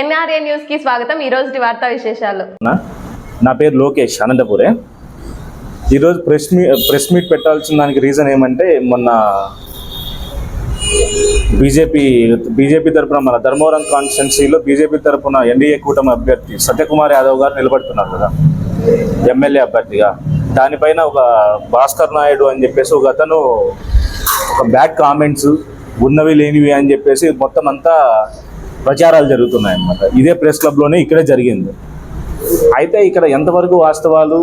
NRA న్యూస్కి స్వాగతం. ఈ రోజు వార్తా విశేషాలు. నా పేరు లోకేష్ అనంతపురే. ఈరోజు ప్రెస్ మీ ప్రెస్ మీట్ పెట్టాల్సిన దానికి రీజన్ ఏమంటే మొన్న బీజేపీ బీజేపీ తరపున మన ధర్మవరం కాన్స్టిట్యున్సీలో బీజేపీ తరపున ఎన్డీఏ కూటమి అభ్యర్థి సత్యకుమార్ యాదవ్ గారు నిలబడుతున్నారు కదా. ఎమ్మెల్యే అభ్యర్థిగా. దానిపైన ఒక భాస్కర్ నాయుడు అని చెప్పేసి ఒక అతను ఒక బ్యాడ్ కామెంట్స్ ఉన్నవి లేనివి అని చెప్పేసి మొత్తం అంతా ప్రచారాలు జరుగుతున్నాయి అన్నమాట ఇదే ప్రెస్ క్లబ్లోనే ఇక్కడే జరిగింది. అయితే ఇక్కడ ఎంతవరకు వాస్తవాలు?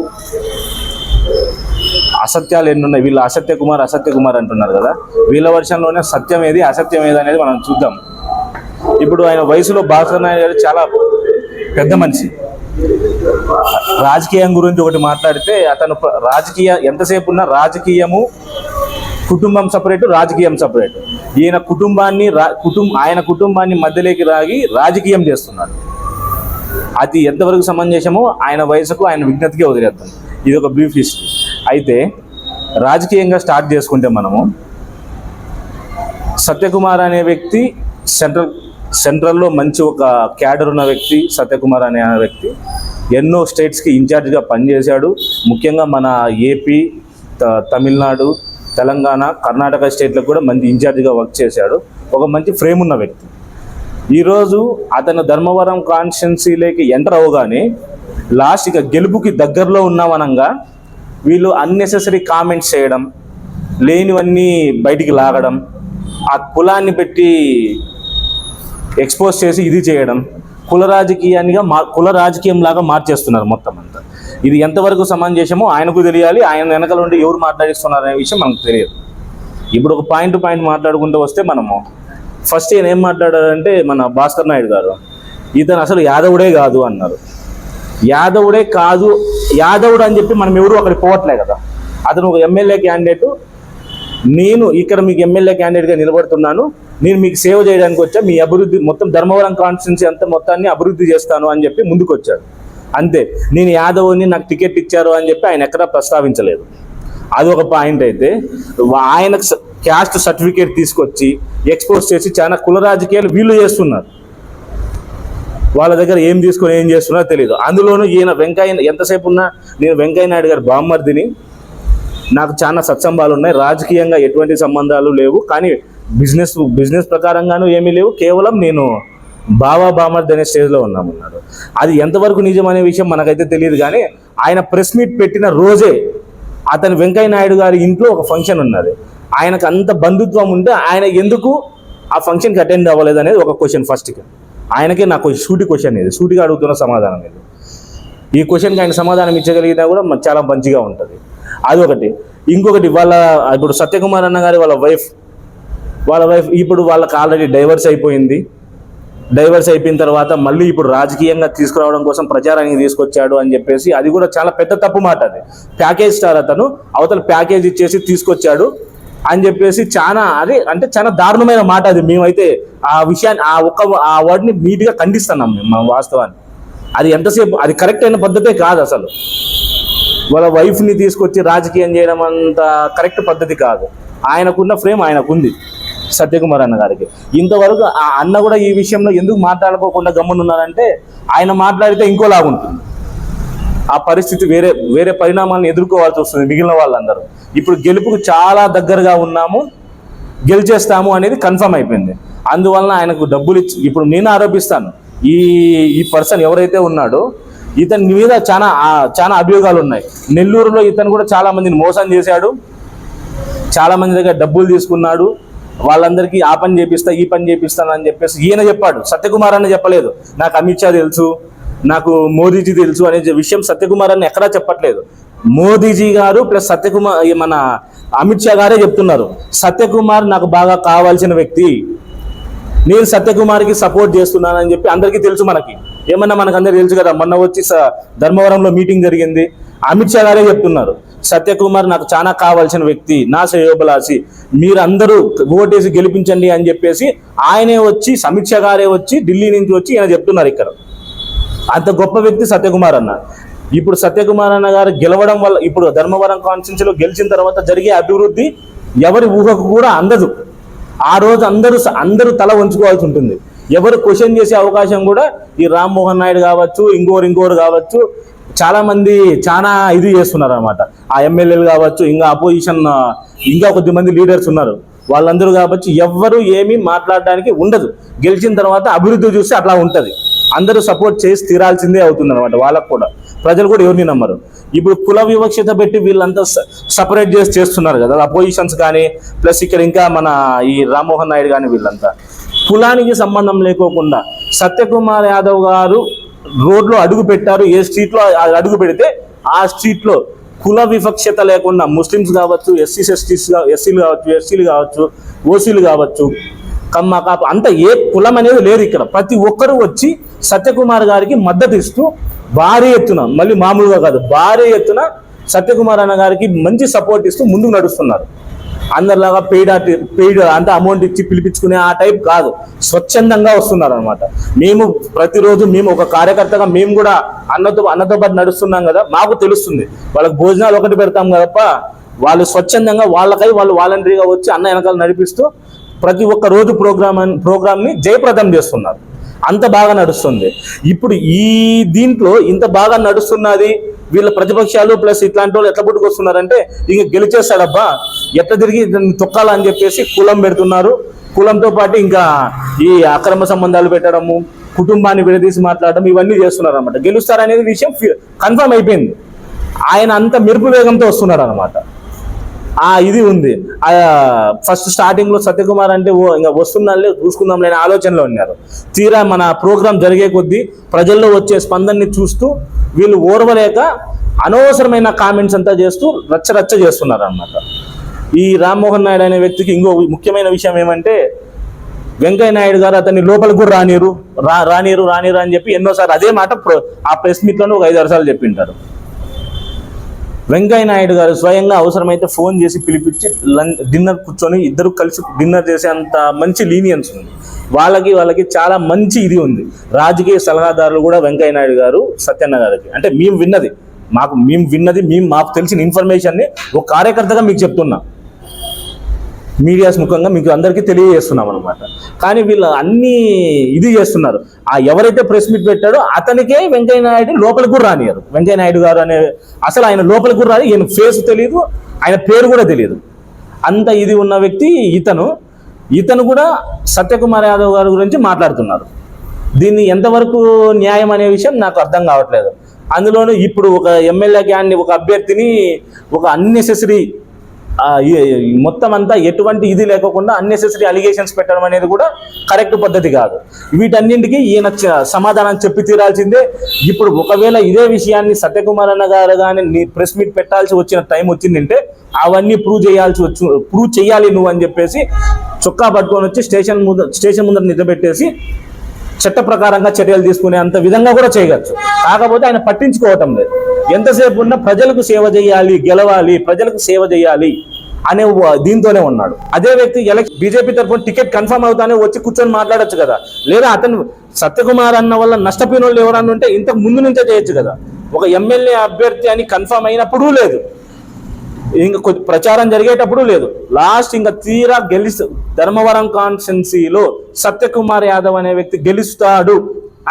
అసత్యాలు ఎన్ని ఉన్నాయి వీళ్ళు అసత్య కుమార్ అసత్య కుమార్ అంటున్నారు కదా. వీళ్ళ వర్షంలోనే సత్యం ఏది అసత్యం ఏది అనేది మనం చూద్దాం. ఇప్పుడు ఆయన వయసులో భాస్కర్ నాయుడు గారు చాలా పెద్ద మనిషి. రాజకీయం గురించి ఒకటి మాట్లాడితే అతను రాజకీయ ఎంతసేపు ఉన్నా రాజకీయము కుటుంబం సపరేట్ రాజకీయం సపరేట్. ఈయన కుటుంబాన్ని రా కుటుంబ ఆయన కుటుంబాన్ని మధ్యలోకి రాగి రాజకీయం చేస్తున్నాడు. అది ఎంతవరకు సమంజసమో ఆయన వయసుకు ఆయన విజ్ఞతకి వదిలేద్దాం. ఇది ఒక బ్రీఫ్ హిస్టరీ అయితే రాజకీయంగా స్టార్ట్ చేసుకుంటే మనము సత్యకుమార్ అనే వ్యక్తి సెంట్రల్ సెంట్రల్లో మంచి ఒక క్యాడర్ ఉన్న వ్యక్తి సత్యకుమార్ అనే వ్యక్తి ఎన్నో స్టేట్స్కి ఇన్ఛార్జ్గా పనిచేశాడు. ముఖ్యంగా మన ఏపీ త- తమిళనాడు తెలంగాణ కర్ణాటక స్టేట్లకు కూడా మంచి ఇన్ఛార్జిగా వర్క్ చేశాడు. ఒక మంచి ఫ్రేమ్ ఉన్న వ్యక్తి. ఈరోజు అతను ధర్మవరం కాన్స్టిట్యున్సీలోకి ఎంటర్ అవగానే లాస్ట్ ఇక గెలుపుకి దగ్గరలో ఉన్నామనంగా వీళ్ళు అన్నెసెసరీ కామెంట్స్ చేయడం లేనివన్నీ బయటికి లాగడం ఆ కులాన్ని పెట్టి ఎక్స్పోజ్ చేసి ఇది చేయడం కుల రాజకీయాన్నిగా మా కుల రాజకీయం లాగా మార్చేస్తున్నారు మొత్తం అంతా. ఇది ఎంతవరకు సమంజసమో ఆయనకు తెలియాలి ఆయన వెనకాల ఉండి ఎవరు మాట్లాడిస్తున్నారు అనే విషయం మనకు తెలియదు. ఇప్పుడు ఒక పాయింట్ టు పాయింట్ మాట్లాడుకుంటూ వస్తే మనము ఫస్ట్ ఈయన ఏం మాట్లాడారంటే మన భాస్కర్ నాయుడు గారు ఇతను అసలు యాదవుడే కాదు అన్నారు. యాదవుడే కాదు యాదవుడు అని చెప్పి మనం ఎవరు అక్కడికి పోవట్లే కదా. అతను ఒక ఎమ్మెల్యే క్యాండిడేట్ నేను ఇక్కడ మీకు ఎమ్మెల్యే క్యాండిడేట్గా నిలబడుతున్నాను నేను మీకు సేవ చేయడానికి వచ్చా మీ అభివృద్ధి మొత్తం ధర్మవరం కాన్స్టిట్యున్సీ అంతా మొత్తాన్ని అభివృద్ధి చేస్తాను అని చెప్పి ముందుకు వచ్చాడు అంతే. నేను యాదవ్ని నాకు టికెట్ ఇచ్చారు అని చెప్పి ఆయన ఎక్కడా ప్రస్తావించలేదు. అది ఒక పాయింట్ అయితే ఆయనకు క్యాస్ట్ సర్టిఫికేట్ తీసుకొచ్చి ఎక్స్పోజ్ చేసి చాలా కుల రాజకీయాలు వీళ్ళు చేస్తున్నారు. వాళ్ళ దగ్గర ఏం తీసుకొని ఏం చేస్తున్నారో తెలియదు అందులోనూ ఈయన వెంకయ్య ఎంతసేపు ఉన్నా నేను వెంకయ్య నాయుడు గారి బామ్మర్దిని నాకు చాలా సత్సంభాలు ఉన్నాయి. రాజకీయంగా ఎటువంటి సంబంధాలు లేవు. కానీ బిజినెస్ బిజినెస్ ప్రకారంగాను ఏమీ లేవు. కేవలం నేను బావా బామర్ది అనే స్టేజ్లో ఉన్నామన్నాడు అది ఎంతవరకు నిజం అనే విషయం మనకైతే తెలియదు కానీ ఆయన ప్రెస్ మీట్ పెట్టిన రోజే అతను వెంకయ్య నాయుడు గారి ఇంట్లో ఒక ఫంక్షన్ ఉన్నది. ఆయనకు అంత బంధుత్వం ఉంటే ఆయన ఎందుకు ఆ ఫంక్షన్కి అటెండ్ అవ్వలేదు అనేది ఒక క్వశ్చన్ ఫస్ట్కి ఆయనకే నాకు సూటి క్వశ్చన్ ఇది. సూటిగా అడుగుతున్న సమాధానం ఇది. ఈ క్వశ్చన్కి ఆయన సమాధానం ఇచ్చగలిగినా కూడా చాలా మంచిగా ఉంటుంది. అదొకటి ఇంకొకటి వాళ్ళ ఇప్పుడు సత్యకుమార్ అన్న గారి వాళ్ళ వైఫ్ వాళ్ళ వైఫ్ ఇప్పుడు వాళ్ళకి ఆల్రెడీ డైవర్స్ అయిపోయింది. డైవర్స్ అయిపోయిన తర్వాత మళ్ళీ ఇప్పుడు రాజకీయంగా తీసుకురావడం కోసం ప్రచారానికి తీసుకొచ్చాడు అని చెప్పేసి అది కూడా చాలా పెద్ద తప్పు మాట అది. ప్యాకేజ్ స్టార్ అతను అవతల ప్యాకేజ్ ఇచ్చేసి తీసుకొచ్చాడు అని చెప్పేసి చాలా అది అంటే చాలా దారుణమైన మాట అది. మేమైతే ఆ విషయాన్ని ఆ ఒక్క ఆ వర్డ్ని నీట్గా ఖండిస్తున్నాం మేము మా వాస్తవాన్ని. అది ఎంతసేపు అది కరెక్ట్ అయిన పద్ధతే కాదు అసలు. వాళ్ళ వైఫ్ని తీసుకొచ్చి రాజకీయం చేయడం అంత కరెక్ట్ పద్ధతి కాదు. ఆయనకున్న ఫ్రేమ్ ఆయనకుంది. సత్యకుమార్ అన్న గారికి. ఇంతవరకు ఆ అన్న కూడా ఈ విషయంలో ఎందుకు మాట్లాడుకోకుండా గమ్మునున్నారంటే ఆయన మాట్లాడితే ఇంకోలాగుంటుంది. ఆ పరిస్థితి వేరే వేరే పరిణామాలను ఎదుర్కోవాల్సి వస్తుంది మిగిలిన వాళ్ళందరూ. ఇప్పుడు గెలుపుకు చాలా దగ్గరగా ఉన్నాము గెలిచేస్తాము అనేది కన్ఫర్మ్ అయిపోయింది. అందువలన ఆయనకు డబ్బులు ఇచ్చి ఇప్పుడు నేను ఆరోపిస్తాను ఈ ఈ పర్సన్ ఎవరైతే ఉన్నాడో ఇతని మీద చాలా చాలా అభియోగాలు ఉన్నాయి. నెల్లూరులో ఇతను కూడా చాలా మందిని మోసం చేశాడు చాలా మంది దగ్గర డబ్బులు తీసుకున్నాడు వాళ్ళందరికీ ఆ పని చేపిస్తా ఈ పని చేపిస్తాను అని చెప్పేసి ఈయన చెప్పాడు. సత్యకుమార్ అన్న చెప్పలేదు. నాకు అమిత్ షా తెలుసు నాకు మోదీజీ తెలుసు అనే విషయం సత్యకుమార్ అన్న ఎక్కడా చెప్పట్లేదు. మోదీజీ గారు ప్లస్ సత్యకుమార్ మన అమిత్ షా గారే చెప్తున్నారు. సత్యకుమార్ నాకు బాగా కావాల్సిన వ్యక్తి. నేను సత్యకుమార్కి సపోర్ట్ చేస్తున్నానని చెప్పి అందరికీ తెలుసు మనకి. ఏమన్నా మనకు అందరికీ తెలుసు కదా మొన్న వచ్చి స- ధర్మవరంలో మీటింగ్ జరిగింది. అమిత్ షా గారే చెప్తున్నారు. సత్యకుమార్ నాకు చాలా కావాల్సిన వ్యక్తి నా శ్రేయోభిలాషి మీరందరూ ఓటేసి గెలిపించండి అని చెప్పేసి ఆయనే వచ్చి సమీక్ష గారే వచ్చి ఢిల్లీ నుంచి వచ్చి ఈయన చెప్తున్నారు ఇక్కడ. అంత గొప్ప వ్యక్తి సత్యకుమార్ అన్న. ఇప్పుడు సత్యకుమార్ అన్న గారు గెలవడం వల్ల ఇప్పుడు ధర్మవరం కాన్స్టిట్యున్సీలో గెలిచిన తర్వాత జరిగే అభివృద్ధి ఎవరి ఊహకు కూడా అందదు. ఆ రోజు అందరూ అందరూ తల వంచుకోవాల్సి ఉంటుంది. ఎవరు క్వశ్చన్ చేసే అవకాశం కూడా ఈ రామ్మోహన్ నాయుడు కావచ్చు ఇంకోరు ఇంకోరు కావచ్చు చాలా మంది చాలా ఇది చేస్తున్నారు అనమాట ఆ ఎమ్మెల్యేలు కావచ్చు ఇంకా అపోజిషన్ ఇంకా కొద్ది మంది లీడర్స్ ఉన్నారు. వాళ్ళందరూ కావచ్చు ఎవ్వరు ఏమీ మాట్లాడడానికి ఉండదు. గెలిచిన తర్వాత అభివృద్ధి చూస్తే అట్లా ఉంటుంది. అందరూ సపోర్ట్ చేసి తీరాల్సిందే అవుతుంది అనమాట వాళ్ళకు కూడా. ప్రజలు కూడా ఎవరిని నమ్మరు. ఇప్పుడు కుల వివక్షత పెట్టి వీళ్ళంతా సపరేట్ చేసి చేస్తున్నారు కదా. అపోజిషన్స్ కానీ ప్లస్ ఇక్కడ ఇంకా మన ఈ రామ్మోహన్ నాయుడు కానీ వీళ్ళంతా. కులానికి సంబంధం లేకోకుండా సత్యకుమార్ యాదవ్ గారు రోడ్లో అడుగు పెట్టారు ఏ స్ట్రీట్లో అడుగు పెడితే ఆ స్ట్రీట్లో కుల వివక్షత లేకుండా ముస్లిమ్స్ కావచ్చు ఎస్సీస్ ఎస్టీస్ ఎస్సీలు కావచ్చు ఎస్సీలు కావచ్చు ఓసీలు కావచ్చు కమ్మ కాపు అంత ఏ కులం అనేది లేదు ఇక్కడ. ప్రతి ఒక్కరూ వచ్చి సత్యకుమార్ గారికి మద్దతు ఇస్తూ భారీ ఎత్తున మళ్ళీ మామూలుగా కాదు భారీ ఎత్తున సత్యకుమార్ అన్న గారికి మంచి సపోర్ట్ ఇస్తూ ముందుకు నడుస్తున్నారు. అందరిలాగా పెయిడ్ పెయిడ్ అంటే అమౌంట్ ఇచ్చి పిలిపించుకునే ఆ టైప్ కాదు. స్వచ్ఛందంగా వస్తున్నారు అనమాట మేము ప్రతిరోజు మేము ఒక కార్యకర్తగా మేము కూడా అన్నతో అన్నతో పాటు నడుస్తున్నాం కదా మాకు తెలుస్తుంది. వాళ్ళకి భోజనాలు ఒకటి పెడతాం కదప్ప వాళ్ళు స్వచ్ఛందంగా వాళ్ళకై వాళ్ళు వాలంటరీగా వచ్చి అన్న వెనకాల నడిపిస్తూ ప్రతి ఒక్క రోజు ప్రోగ్రామ్ ప్రోగ్రామ్ని జయప్రదం చేస్తున్నారు. అంత బాగా నడుస్తుంది. ఇప్పుడు ఈ దీంట్లో ఇంత బాగా నడుస్తున్నది వీళ్ళ ప్రతిపక్షాలు ప్లస్ ఇట్లాంటి వాళ్ళు ఎట్లా పుట్టుకొస్తున్నారంటే ఇంక గెలిచేస్తాడబ్బా ఎట్లా తిరిగి తొక్కాలని చెప్పేసి కులం పెడుతున్నారు. కులంతో పాటు ఇంకా ఈ అక్రమ సంబంధాలు పెట్టడము కుటుంబాన్ని విడదీసి మాట్లాడడం ఇవన్నీ చేస్తున్నారు అనమాట గెలుస్తారనేది విషయం కన్ఫర్మ్ అయిపోయింది. ఆయన అంత మెరుపు వేగంతో వస్తున్నాడు అనమాట ఆ ఇది ఉంది. ఆ ఫస్ట్ స్టార్టింగ్లో సత్యకుమార్ అంటే ఓ ఇంకా వస్తుందాలే చూసుకుందాం లేని ఆలోచనలో ఉన్నారు. తీరా మన ప్రోగ్రాం జరిగే కొద్దీ ప్రజల్లో వచ్చే స్పందనని చూస్తూ వీళ్ళు ఓర్వలేక అనవసరమైన కామెంట్స్ అంతా చేస్తూ రచ్చ రచ్చ చేస్తున్నారు అనమాట ఈ రామ్మోహన్ నాయుడు అనే వ్యక్తికి ఇంకో ముఖ్యమైన విషయం ఏమంటే వెంకయ్య నాయుడు గారు అతన్ని లోపలికి కూడా రానిరు. రా రానిరు రానిరు అని చెప్పి ఎన్నోసార్లు అదే మాట ఆ ప్రెస్ మీట్లోనే ఒక ఐదు సార్లు చెప్పింటారు. వెంకయ్య నాయుడు గారు స్వయంగా అవసరమైతే ఫోన్ చేసి పిలిపించి లంచ్ డిన్నర్ కూర్చొని ఇద్దరు కలిసి డిన్నర్ చేసేంత మంచి లీనియన్స్ ఉంది. వాళ్ళకి వాళ్ళకి చాలా మంచి ఇది ఉంది. రాజకీయ సలహాదారులు కూడా వెంకయ్య నాయుడు గారు సత్యన్న గారికి. అంటే మేము విన్నది. మాకు మేము విన్నది మేము మాకు తెలిసిన ఇన్ఫర్మేషన్ని ఒక కార్యకర్తగా మీకు చెప్తున్నా. మీడియాస్ ముఖంగా మీకు అందరికీ తెలియజేస్తున్నాం అనమాట కానీ వీళ్ళు అన్ని ఇది చేస్తున్నారు. ఆ ఎవరైతే ప్రెస్ మీట్ పెట్టాడో అతనికే వెంకయ్య నాయుడు లోపలికి కూడా రానియారు. వెంకయ్య నాయుడు గారు అనే అసలు ఆయన లోపలికి కూడా రాదు ఈయన ఫేస్ తెలియదు ఆయన పేరు కూడా తెలియదు అంత ఇది ఉన్న వ్యక్తి ఇతను. ఇతను కూడా సత్యకుమార్ యాదవ్ గారి గురించి మాట్లాడుతున్నారు. దీన్ని ఎంతవరకు న్యాయం అనే విషయం నాకు అర్థం కావట్లేదు. అందులోనూ ఇప్పుడు ఒక ఎమ్మెల్యే క్యాండి ఒక అభ్యర్థిని ఒక అన్నెసెసరీ మొత్తం అంతా ఎటువంటి ఇది లేకుండా అన్నెసెసరీ అలిగేషన్స్ పెట్టడం అనేది కూడా కరెక్ట్ పద్ధతి కాదు. వీటన్నింటికి ఈయన చ- సమాధానం చెప్పి తీరాల్సిందే. ఇప్పుడు ఒకవేళ ఇదే విషయాన్ని సత్యకుమార్ అన్న గారు కానీ ప్రెస్ మీట్ పెట్టాల్సి వచ్చిన టైం వచ్చిందంటే అవన్నీ ప్రూవ్ చేయాల్సి వచ్చు ప్రూవ్ చేయాలి నువ్వు అని చెప్పేసి చొక్కా పట్టుకొని వచ్చి స్టేషన్ ముందు స్టేషన్ ముందర నిద్రపెట్టేసి చట్ట ప్రకారంగా చర్యలు తీసుకునే అంత విధంగా కూడా చేయవచ్చు కాకపోతే ఆయన పట్టించుకోవటం లేదు. ఎంతసేపు ఉన్నా ప్రజలకు సేవ చేయాలి గెలవాలి ప్రజలకు సేవ చేయాలి అనే దీంతోనే ఉన్నాడు. అదే వ్యక్తి ఎలక్షన్ బీజేపీ తరఫున టికెట్ కన్ఫర్మ్ అవుతానే వచ్చి కూర్చొని మాట్లాడొచ్చు కదా. లేదా అతను సత్యకుమార్ అన్న వల్ల నష్టపోయిన వాళ్ళు ఎవరన్నా ఉంటే ఇంతకు ముందు నుంచే చేయొచ్చు కదా. ఒక ఎమ్మెల్యే అభ్యర్థి అని కన్ఫర్మ్ అయినప్పుడు లేదు. ఇంకా కొద్ది ప్రచారం జరిగేటప్పుడు లేదు. లాస్ట్ ఇంకా తీరా గెలిస్తు ధర్మవరం కాన్స్టెన్సీలో సత్యకుమార్ యాదవ్ అనే వ్యక్తి గెలుస్తాడు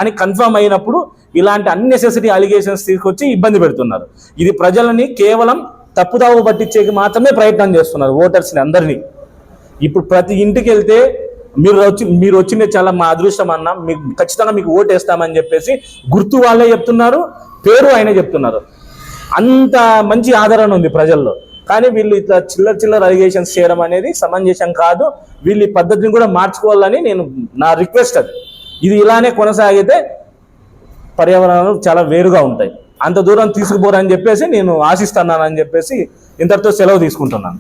అని కన్ఫర్మ్ అయినప్పుడు ఇలాంటి అన్నెసెసరీ అలిగేషన్స్ తీసుకొచ్చి ఇబ్బంది పెడుతున్నారు. ఇది ప్రజలని కేవలం తప్పుదావు పట్టించేకి మాత్రమే ప్రయత్నం చేస్తున్నారు ఓటర్స్ని అందరినీ. ఇప్పుడు ప్రతి ఇంటికి వెళ్తే మీరు వచ్చి మీరు వచ్చిందే చాలా మా అదృష్టం అన్న మీకు ఖచ్చితంగా మీకు ఓటు వేస్తామని చెప్పేసి గుర్తు వాళ్ళే చెప్తున్నారు పేరు ఆయన చెప్తున్నారు. అంత మంచి ఆదరణ ఉంది ప్రజల్లో. కానీ వీళ్ళు ఇట్లా చిల్లర చిల్లర అలిగేషన్స్ చేయడం అనేది సమంజసం కాదు. వీళ్ళు ఈ పద్ధతిని కూడా మార్చుకోవాలని నేను నా రిక్వెస్ట్ అది. ఇది ఇలానే కొనసాగితే పర్యావరణాలు చాలా వేరుగా ఉంటాయి. అంత దూరం తీసుకుపోరని చెప్పేసి నేను ఆశిస్తున్నానని చెప్పేసి ఇంతటితో సెలవు తీసుకుంటున్నాను.